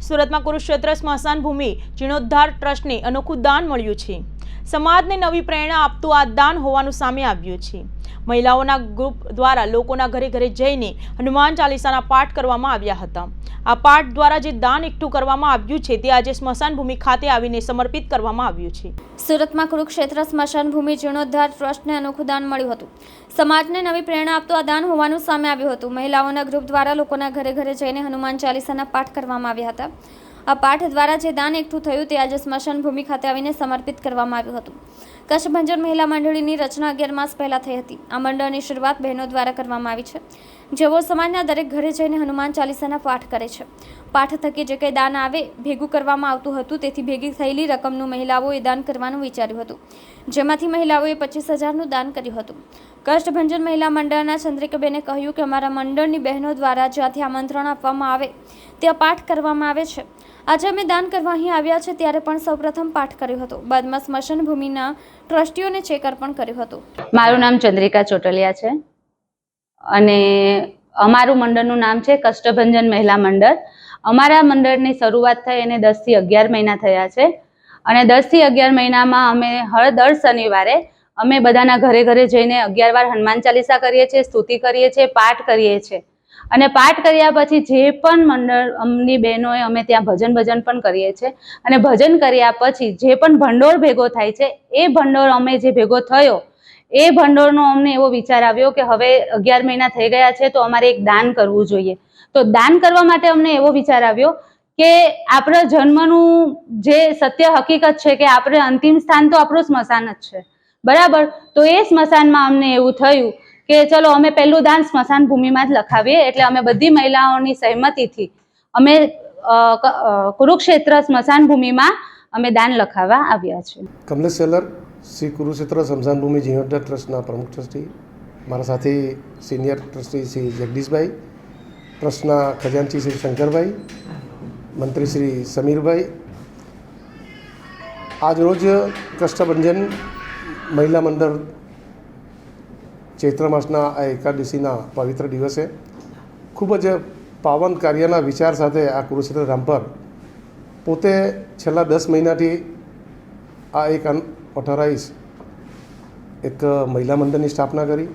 સુરતમાં કુરુક્ષેત્ર સ્મશાન ભૂમિ જીર્ણોદ્ધાર ટ્રસ્ટને અનોખું દાન મળ્યું છે. સમાજને નવી પ્રેરણા આપતું આ દાન હોવાનું સામે આવ્યું છે. મહિલાઓના ગ્રુપ દ્વારા લોકોના ઘરે ઘરે જઈને હનુમાન ચાલીસાના પાઠ કરવામાં આવ્યા હતા. આ પાઠ દ્વારા જે દાન એકઠું કરવામાં આવ્યું છે તે આજે સ્મશાન ભૂમિ ખાતે આવીને સમર્પિત કરવામાં આવ્યું છે. સુરતમાં કુરુક્ષેત્ર સ્મશાન ભૂમિ જીર્ણોદ્ધાર ટ્રસ્ટને અનોખું દાન મળ્યું હતું. સમાજને નવી પ્રેરણા આપતું આ દાન હોવાનું સામે આવ્યું હતું. મહિલાઓના ગ્રુપ દ્વારા લોકોના ઘરે ઘરે જઈને હનુમાન ચાલીસાના પાઠ કરવામાં આવ્યા હતા. આ પાઠ દ્વારા જે દાન એકઠું થયું તે આજે સ્મશાન ભૂમિ ખાતે આવીને સમર્પિત કરવામાં આવ્યું હતું. કચ્છ ભંજર મહિલા મંડળીની રચના અગિયાર માસ પહેલાં થઈ હતી. આ મંડળની શરૂઆત બહેનો દ્વારા કરવામાં આવી છે. જેઓ સમાજના દરેક ઘરે જઈને હનુમાન ચાલીસાના પાઠ કરે છે. પાઠ થકી જે કંઈ દાન આવે, ભેગું કરવામાં આવતું હતું તેથી ભેગી થયેલી રકમનું મહિલાઓએ દાન કરવાનું વિચાર્યું હતું. જેમાંથી મહિલાઓએ પચીસ હજારનું દાન કર્યું હતું. કષ્ટભંજન મહિલા મંડળના ચંદ્રિકાબેને કહ્યું કે અમારા મંડળની બહેનો દ્વારા જ્યાંથી આમંત્રણ આપવામાં આવે, ત્યાં પાઠ કરવામાં આવે છે. આજે અમે દાન કરવા અહીં આવ્યા છે ત્યારે પણ સૌપ્રથમ પાઠ કર્યો હતો. બાદમાં સ્મશાન ભૂમિના ટ્રસ્ટીઓને ચેક અર્પણ કર્યું હતું. મારું નામ ચંદ્રિકા ચોટલિયા છે અને અમારું મંડળનું નામ છે કષ્ટભંજન મહિલા મંડળ. અમારા મંડળની શરૂઆત થઈ એને દસથી અગિયાર મહિના થયા છે અને દસથી અગિયાર મહિનામાં અમે હર દર શનિવારે અમે બધાના ઘરે ઘરે જઈને અગિયાર વાર હનુમાન ચાલીસા કરીએ છીએ, સ્તુતિ કરીએ છીએ, પાઠ કરીએ છીએ. અને પાઠ કર્યા પછી જે પણ મંડળ અમની બહેનોએ અમે ત્યાં ભજન ભજન પણ કરીએ છીએ. અને ભજન કર્યા પછી જે પણ ભંડોળ ભેગો થાય છે, એ ભંડોળ અમે જે ભેગો થયો, એ ભંડોળનો અમને એવો વિચાર આવ્યો કે હવે અગિયાર મહિના થઈ ગયા છે, તો અમારે એક દાન કરવું જોઈએ. તો દાન કરવા માટે અમને એવો વિચાર આવ્યો કે આપણા જન્મનું જે સત્ય હકીકત છે કે આપણે અંતિમ સ્થાન તો આપણું સ્મશાન જ છે. બરાબર? તો એ સ્મશાનમાં અમને એવું થયું કે ચલો, અમે પહેલું દાન સ્મશાન ભૂમિમાં જ લખાવીએ. એટલે અમે બધી મહિલાઓની સહેમતીથી અમે કુરુક્ષેત્ર સ્મશાન ભૂમિમાં અમે દાન લખાવવા આવ્યા છે કમલેશ સેલર, શ્રી કુરુક્ષેત્ર સ્મશાન ભૂમિ જીર્ણોદ્ધાર ટ્રસ્ટના પ્રમુખ ટ્રસ્ટી, મારા સાથે સિનિયર ટ્રસ્ટી શ્રી જગદીશભાઈ, ટ્રસ્ટના ખજાનચી શ્રી શંકરભાઈ, મંત્રી શ્રી સમીરભાઈ. આજ રોજ કષ્ટભંજન મહિલા મંડળ ચૈત્ર માસના આ એકાદશીના પવિત્ર દિવસે ખૂબ જ પાવન કાર્યના વિચાર સાથે આ કુરુક્ષેત્ર ધામ પર પોતે છેલ્લા દસ મહિનાથી આ એક ઓથોરાઇઝ એક મહિલા મંડળની સ્થાપના કરી.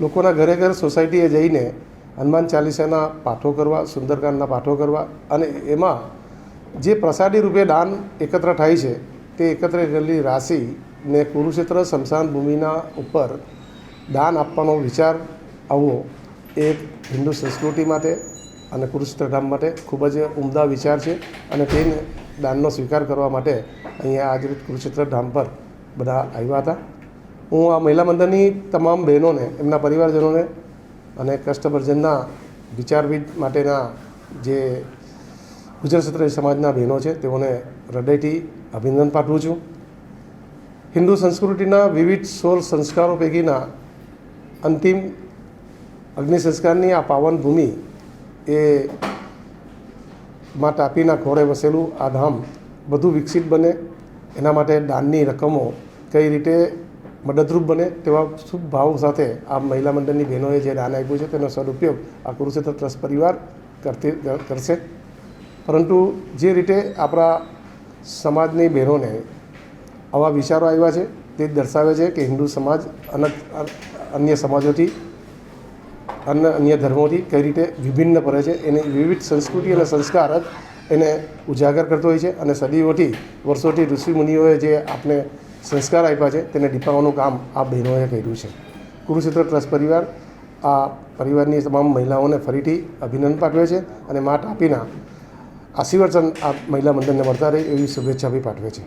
લોકોના ઘરે ઘર સોસાયટીએ જઈને હનુમાન ચાલીસાના પાઠો કરવા, સુંદરકાંડના પાઠો કરવા અને એમાં જે પ્રસાદી રૂપે દાન એકત્ર થાય છે તે એકત્ર કરેલી રાશિને કુરુક્ષેત્ર સ્મશાન ભૂમિના ઉપર દાન આપવાનો વિચાર આવવો એ હિન્દુ સંસ્કૃતિ માટે અને કુરુક્ષેત્ર ધામ માટે ખૂબ જ ઉમદા વિચાર છે અને તેને દાનનો સ્વીકાર કરવા માટે અહીંયા આજ કુરુક્ષેત્ર ધામ પર બધા આવ્યા હતા. હું આ મહિલા મંડળની તમામ બહેનોને, એમના પરિવારજનોને અને કષ્ટભર્જનના વિચારવિદ માટેના જે ગુજરાત ક્ષત્રિય સમાજના બહેનો છે, તેઓને હૃદયથી અભિનંદન પાઠવું છું. હિન્દુ સંસ્કૃતિના વિવિધ સોળ સંસ્કારો પૈકીના અંતિમ અગ્નિ સંસ્કારની આ પાવન ભૂમિ એ માં તાપીના ખોળે વસેલું આ ધામ વધુ વિકસિત બને. એના માટે દાનની રકમો કઈ રીતે મદદરૂપ બને તેવા શુભ ભાવ સાથે આ મહિલા મંડળની બહેનોએ જે દાન આપ્યું છે તેનો સદુપયોગ આ કુરુક્ષેત્ર ટ્રસ્ટ પરિવાર કરતી કરશે. પરંતુ જે રીતે આપણા સમાજની બહેનોને આવા વિચારો આવ્યા છે તે દર્શાવે છે કે હિન્દુ સમાજ અન્ય સમાજોથી અન્ય અન્ય ધર્મોથી કઈ રીતે વિભિન્ન પડે છે, એની વિવિધ સંસ્કૃતિ અને સંસ્કાર જ એને ઉજાગર કરતો હોય છે અને સદીઓથી, વર્ષોથી ઋષિ મુનિઓએ જે આપણે સંસ્કાર આપ્યા છે તેને ડીપાવવાનું કામ આ બહેનોએ કર્યું છે. કુરુક્ષેત્ર ટ્રસ્ટ પરિવાર આ પરિવારની તમામ મહિલાઓને ફરીથી અભિનંદન પાઠવે છે અને મા ટાપીના આશીર્વચન આ મહિલા મંડળને મળતા રહે એવી શુભેચ્છા બી પાઠવે છે.